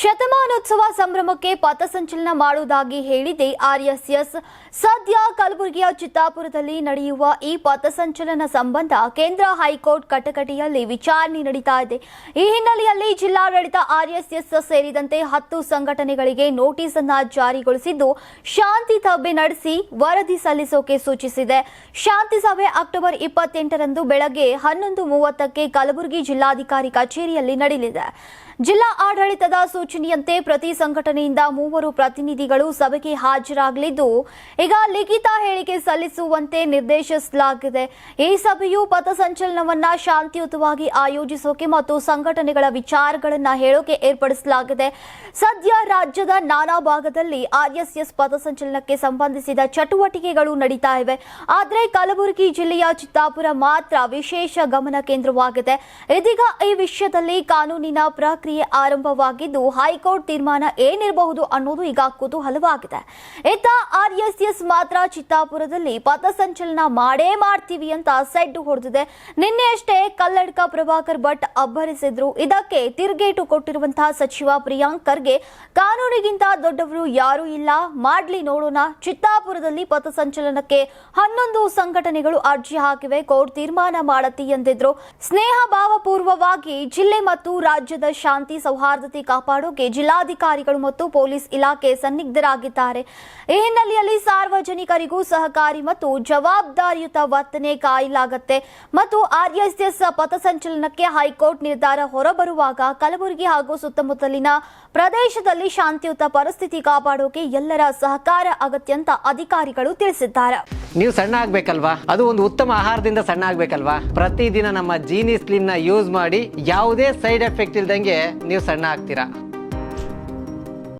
ಶತಮಾನೋತ್ಸವ ಸಂಭ್ರಮಕ್ಕೆ ಪಥಸಂಚಲನ ಮಾಡುವುದಾಗಿ ಹೇಳಿದೆ ಆರ್ಎಸ್ಎಸ್. ಸದ್ಯ ಕಲಬುರಗಿಯ ಚಿತ್ತಾಪುರದಲ್ಲಿ ನಡೆಯುವ ಈ ಪಥಸಂಚಲನ ಸಂಬಂಧ ಕೇಂದ್ರ ಹೈಕೋರ್ಟ್ ಕಟಕಟೆಯಲ್ಲಿ ವಿಚಾರಣೆ ನಡೀತಾ ಇದೆ. ಈ ಹಿನ್ನೆಲೆಯಲ್ಲಿ ಜಿಲ್ಲಾಡಳಿತ ಆರ್ಎಸ್ಎಸ್ ಸೇರಿದಂತೆ ಹತ್ತು ಸಂಘಟನೆಗಳಿಗೆ ನೋಟಿಸ್ ಅನ್ನ ಜಾರಿಗೊಳಿಸಿದ್ದು, ಶಾಂತಿ ಸಭೆ ನಡೆಸಿ ವರದಿ ಸಲ್ಲಿಸೋಕೆ ಸೂಚಿಸಿದೆ. ಶಾಂತಿ ಸಭೆ ಅಕ್ಟೋಬರ್ ಇಪ್ಪತ್ತೆಂಟರಂದು ಬೆಳಗ್ಗೆ ಹನ್ನೊಂದು ಮೂವತ್ತಕ್ಕೆ ಕಲಬುರಗಿ ಜಿಲ್ಲಾಧಿಕಾರಿ ಕಚೇರಿಯಲ್ಲಿ ನಡೆಯಲಿದೆ. ಜಿಲ್ಲಾ ಆಡಳಿತದ ಸೂಚನೆಯಂತೆ ಪ್ರತಿ ಸಂಘಟನೆಯಿಂದ ಮೂವರು ಪ್ರತಿನಿಧಿಗಳು ಸಭೆಗೆ ಹಾಜರಾಗಲಿದ್ದು, ಈಗ ಲಿಖಿತ ಹೇಳಿಕೆ ಸಲ್ಲಿಸುವಂತೆ ನಿರ್ದೇಶಿಸಲಾಗಿದೆ. ಈ ಸಭೆಯು ಪಥಸಂಚಲನವನ್ನ ಶಾಂತಿಯುತವಾಗಿ ಆಯೋಜಿಸೋಕೆ ಮತ್ತು ಸಂಘಟನೆಗಳ ವಿಚಾರಗಳನ್ನ ಹೇಳೋಕೆ ಏರ್ಪಡಿಸಲಾಗಿದೆ. ಸದ್ಯ ರಾಜ್ಯದ ನಾನಾ ಭಾಗದಲ್ಲಿ ಆರ್ಎಸ್ಎಸ್ ಪಥಸಂಚಲನಕ್ಕೆ ಸಂಬಂಧಿಸಿದ ಚಟುವಟಿಕೆಗಳು ನಡೀತಾ ಇವೆ. ಆದರೆ ಕಲಬುರಗಿ ಜಿಲ್ಲೆಯ ಚಿತ್ತಾಪುರ ಮಾತ್ರ ವಿಶೇಷ ಗಮನ ಕೇಂದ್ರವಾಗಿದೆ. ಇದೀಗ ಈ ವಿಷಯದಲ್ಲಿ ಕಾನೂನಿನ ಪ್ರಕ್ರಿಯೆ ಆರಂಭವಾಗಿದ್ದು ಹೈಕೋರ್ಟ್ ತೀರ್ಮಾನ ಏನಿರಬಹುದು ಅನ್ನೋದು ಈಗ ಕುತೂಹಲವಾಗಿದೆ ಇತ್ತ ಆರ್ಎಸ್ಎಸ್ ಮಾತ್ರ ಚಿತ್ತಾಪುರದಲ್ಲಿ ಪಥಸಂಚಲನ ಮಾಡೇ ಮಾಡ್ತೀವಿ ಅಂತ ಸೆಡ್ಡು ಹೊಡೆದಿದೆ. ನಿನ್ನೆಯಷ್ಟೇ ಕಲ್ಲಡ್ಕ ಪ್ರಭಾಕರ್ ಭಟ್ ಅಬ್ಬರಿಸಿದ್ರು. ಇದಕ್ಕೆ ತಿರುಗೇಟು ಕೊಟ್ಟಿರುವಂತಹ ಸಚಿವ ಪ್ರಿಯಾಂಕ್ ಖರ್ಗೆ, ಕಾನೂನಿಗಿಂತ ದೊಡ್ಡವರು ಯಾರೂ ಇಲ್ಲ. ಮಾಡ್ಲಿ ನೋಡೋಣ. ಚಿತ್ತಾಪುರದಲ್ಲಿ ಪಥಸಂಚಲನಕ್ಕೆ ಹನ್ನೊಂದು ಸಂಘಟನೆಗಳು ಅರ್ಜಿ ಹಾಕಿವೆ. ಕೋರ್ಟ್ ತೀರ್ಮಾನ ಮಾಡತಿ ಎಂದಿದ್ರು. ಸ್ನೇಹ ಭಾವಪೂರ್ವವಾಗಿ ಜಿಲ್ಲೆ ಮತ್ತು ರಾಜ್ಯದ ಶಾಂತಿ ಸೌಹಾರ್ದತೆ ಕಾಪಾಡೋಕೆ ಜಿಲ್ಲಾಧಿಕಾರಿಗಳು ಮತ್ತು ಪೊಲೀಸ್ ಇಲಾಖೆ ಸನ್ನಿಗ್ಧರಾಗಿದ್ದಾರೆ. ಈ ಹಿನ್ನೆಲೆಯಲ್ಲಿ ಸಾರ್ವಜನಿಕರಿಗೂ ಸಹಕಾರಿ ಮತ್ತು ಜವಾಬ್ದಾರಿಯುತ ವರ್ತನೆ ಕಾಯಲಾಗುತ್ತೆ ಮತ್ತು ಆರ್ಎಸ್ಎಸ್ ಪಥಸಂಚಲನಕ್ಕೆ ಹೈಕೋರ್ಟ್ ನಿರ್ಧಾರ ಹೊರಬರುವಾಗ ಕಲಬುರಗಿ ಹಾಗೂ ಸುತ್ತಮುತ್ತಲಿನ ಪ್ರದೇಶದಲ್ಲಿ ಶಾಂತಿಯುತ ಪರಿಸ್ಥಿತಿ ಕಾಪಾಡೋಕೆ ಎಲ್ಲರ ಸಹಕಾರ ಅಗತ್ಯ ಅಂತ ಅಧಿಕಾರಿಗಳು ತಿಳಿಸಿದ್ದಾರೆ. ನೀವು ಸಣ್ಣ ಆಗ್ಬೇಕಲ್ವಾ? ಅದು ಒಂದು ಉತ್ತಮ ಆಹಾರದಿಂದ ಸಣ್ಣ ಆಗ್ಬೇಕಲ್ವಾ? ಪ್ರತಿದಿನ ನಮ್ಮ ಜೀನಿ ಸ್ಲಿಮ್ನ ಯೂಸ್ ಮಾಡಿ ಯಾವುದೇ ಸೈಡ್ ಎಫೆಕ್ಟ್ ಇಲ್ದಂಗೆ ನೀವು ಸಣ್ಣ ಆಗ್ತೀರಾ?